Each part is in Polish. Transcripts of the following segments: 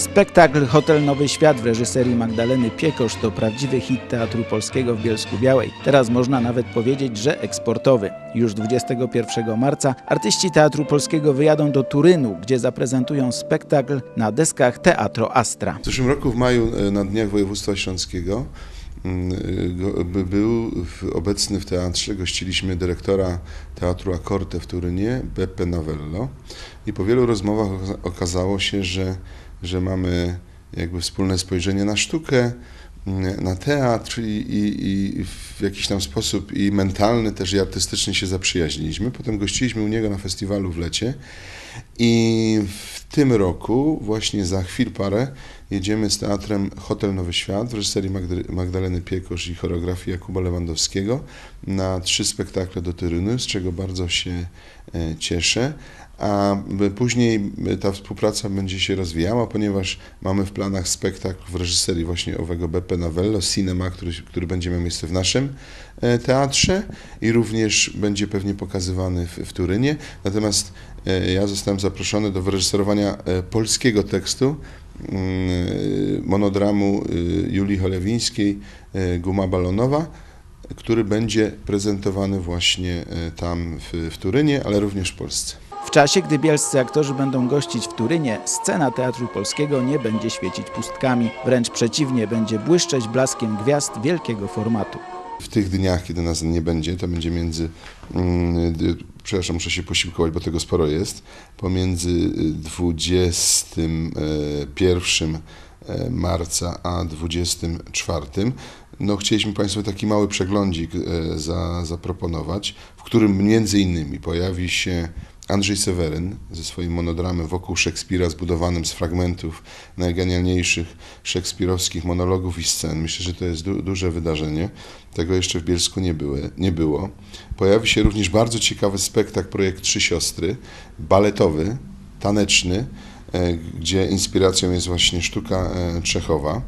Spektakl Hotel Nowy Świat w reżyserii Magdaleny Piekosz to prawdziwy hit Teatru Polskiego w Bielsku Białej. Teraz można nawet powiedzieć, że eksportowy. Już 21 marca artyści Teatru Polskiego wyjadą do Turynu, gdzie zaprezentują spektakl na deskach Teatro Astra. W zeszłym roku w maju e, na Dniach Województwa Śląskiego mm, był obecny w teatrze, gościliśmy dyrektora Teatru Akorte w Turynie, Beppe Novello i po wielu rozmowach oka- okazało się, że, że mamy jakby wspólne spojrzenie na sztukę, mm, na teatr i, i, i w jakiś tam sposób i mentalny też i artystyczny się zaprzyjaźniliśmy. Potem gościliśmy u niego na festiwalu w lecie i w tym roku, właśnie za chwil parę, jedziemy z teatrem Hotel Nowy Świat w reżyserii Magdaleny Piekosz i choreografii Jakuba Lewandowskiego na trzy spektakle do Turynu, z czego bardzo się e, cieszę. A b- później e, ta współpraca będzie się rozwijała, ponieważ mamy w planach spektakl w reżyserii właśnie owego Beppe Novello, Cinema, który, który będzie miał miejsce w naszym e, teatrze i również będzie pewnie pokazywany w, w Turynie. Natomiast ja zostałem zaproszony do wyreżyserowania polskiego tekstu monodramu y, Julii Cholewińskiej y, Guma Balonowa, który będzie prezentowany właśnie y, tam w, w Turynie, ale również w Polsce. W czasie, gdy bielscy aktorzy będą gościć w Turynie, scena Teatru Polskiego nie będzie świecić pustkami, wręcz przeciwnie, będzie błyszczeć blaskiem gwiazd wielkiego formatu. W tych dniach, kiedy nas nie będzie, to będzie między, mm, przepraszam, muszę się posiłkować, bo tego sporo jest, pomiędzy y, 21 e, marca a 24. No, chcieliśmy Państwu taki mały przeglądzik e, za, zaproponować, w którym między innymi pojawi się Andrzej Seweryn ze swoim monodramem wokół Szekspira zbudowanym z fragmentów najgenialniejszych szekspirowskich monologów i scen. Myślę, że to jest du- duże wydarzenie. Tego jeszcze w Bielsku nie, były, nie było. Pojawi się również bardzo ciekawy spektakl Projekt Trzy Siostry, baletowy, taneczny, e, gdzie inspiracją jest właśnie sztuka e, Czechowa.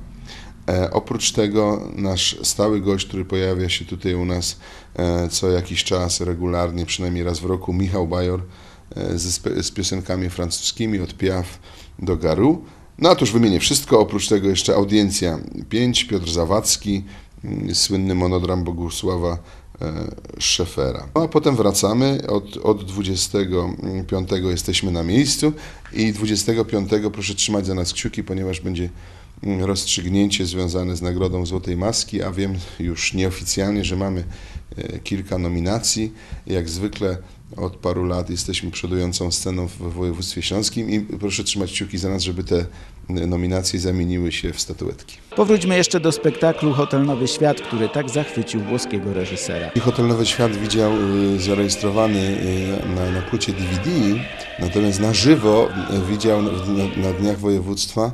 E, oprócz tego nasz stały gość, który pojawia się tutaj u nas co jakiś czas, regularnie, przynajmniej raz w roku, Michał Bajor e, spe- z piosenkami francuskimi od Piaf do Garu. No a to już wymienię wszystko, oprócz tego jeszcze audiencja 5, Piotr Zawadzki, mm, słynny monodram Bogusława e, Szefera. No a potem wracamy, od, od 25 jesteśmy na miejscu i 25 proszę trzymać za nas kciuki, ponieważ będzie mm, rozstrzygnięcie związane z Nagrodą Złotej Maski, a wiem już nieoficjalnie, że mamy e, kilka nominacji. Jak zwykle od paru lat jesteśmy przodującą sceną w województwie śląskim i proszę trzymać kciuki za nas, żeby te nominacje zamieniły się w statuetki. Powróćmy jeszcze do spektaklu Hotel Nowy Świat, który tak zachwycił włoskiego reżysera. Hotel Nowy Świat widział y, zarejestrowany y, na, na płycie DVD, natomiast na żywo y, widział na, na, Dniach Województwa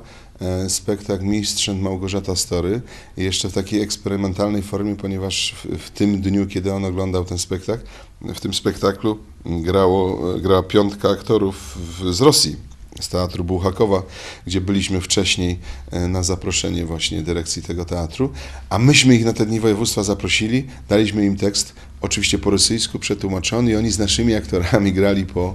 spektakl Mistrz and Małgorzata Story jeszcze w takiej eksperymentalnej formie, ponieważ w, w tym dniu, kiedy on oglądał ten spektakl, w tym spektaklu grało, grała piątka aktorów z Rosji z Teatru Bułhakowa, gdzie byliśmy wcześniej e, na zaproszenie właśnie dyrekcji tego teatru, a myśmy ich na te dni województwa zaprosili, daliśmy im tekst oczywiście po rosyjsku przetłumaczony i oni z naszymi aktorami grali po,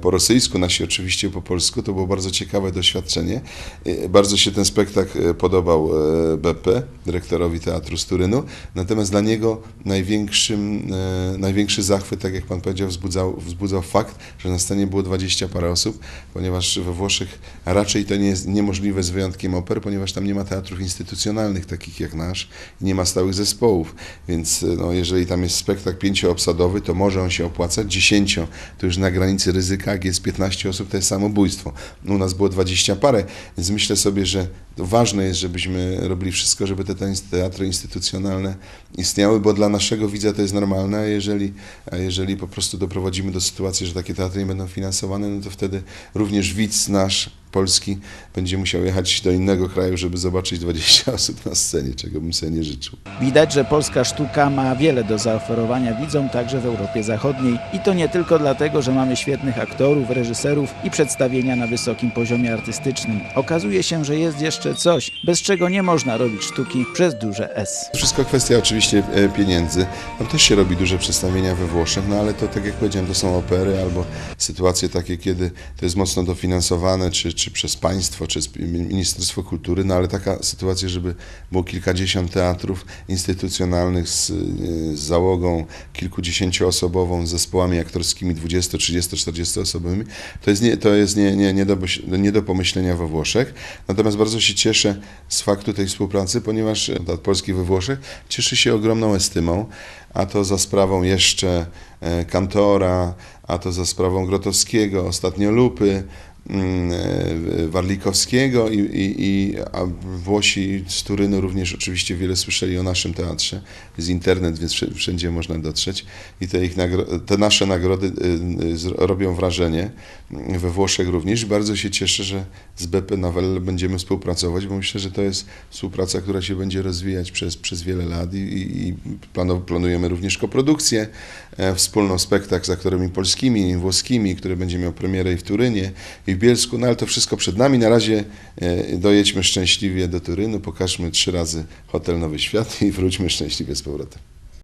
po rosyjsku, nasi oczywiście po polsku. To było bardzo ciekawe doświadczenie. E, Bardzo się ten spektakl e, podobał BP, dyrektorowi Teatru z Turynu, natomiast dla niego największym, największy zachwyt, tak jak pan powiedział, wzbudzał, wzbudzał fakt, że na scenie było 20 parę osób, ponieważ we Włoszech raczej to nie jest niemożliwe z wyjątkiem oper, ponieważ tam nie ma teatrów instytucjonalnych takich jak nasz i nie ma stałych zespołów, więc no, jeżeli tam jest spektakl pięcioobsadowy, to może on się opłacać, dziesięcio to już na granicy ryzyka, jak jest 15 osób, to jest samobójstwo. U nas było 20 parę, więc myślę sobie, że ważne jest, żebyśmy robili wszystko, żeby te teatry instytucjonalne istniały, bo dla naszego widza to jest normalne, a jeżeli, a jeżeli po prostu doprowadzimy do sytuacji, że takie teatry nie będą finansowane, no to wtedy również widz nasz, polski, będzie musiał jechać do innego kraju, żeby zobaczyć 20 osób na scenie, czego bym sobie nie życzył. Widać, że polska sztuka ma wiele do zaoferowania widzom także w Europie Zachodniej i to nie tylko dlatego, że mamy świetnych aktorów, reżyserów i przedstawienia na wysokim poziomie artystycznym. Okazuje się, że jest jeszcze jeszcze coś, bez czego nie można robić sztuki przez duże S. Wszystko kwestia oczywiście e, pieniędzy. Tam też się robi duże przedstawienia we Włoszech, no ale to tak jak powiedziałem, to są opery albo sytuacje takie, kiedy to jest mocno dofinansowane, czy, czy przez państwo, czy Ministerstwo Kultury, no ale taka sytuacja, żeby było kilkadziesiąt teatrów instytucjonalnych z, e, z załogą kilkudziesięcioosobową, z zespołami aktorskimi 20, 30, 40 osobowymi, to jest nie, to jest nie, nie, nie, do, nie do pomyślenia we Włoszech. Natomiast bardzo się cieszę z faktu tej współpracy, ponieważ Teatr Polski we Włoszech cieszy się ogromną estymą, a to za sprawą jeszcze e, Kantora, a to za sprawą Grotowskiego, ostatnio Lupy, e, Warlikowskiego i, i, i Włosi z Turynu również oczywiście wiele słyszeli o naszym teatrze. Jest internet, więc wszędzie można dotrzeć i te, ich te nasze nagrody y, y, robią wrażenie mm, we Włoszech również. Bardzo się cieszę, że z BP Novelle będziemy współpracować, bo myślę, że to jest współpraca, która się będzie rozwijać przez, przez wiele lat i, i i planu- planujemy również koprodukcję, e, wspólną spektakl z aktorami polskimi włoskimi, który będzie miał premierę i w Turynie i w Bielsku, no ale to wszystko przed nami. Na razie e, dojedźmy szczęśliwie do Turynu, pokażmy trzy razy Hotel Nowy Świat i wróćmy szczęśliwie z powrotem.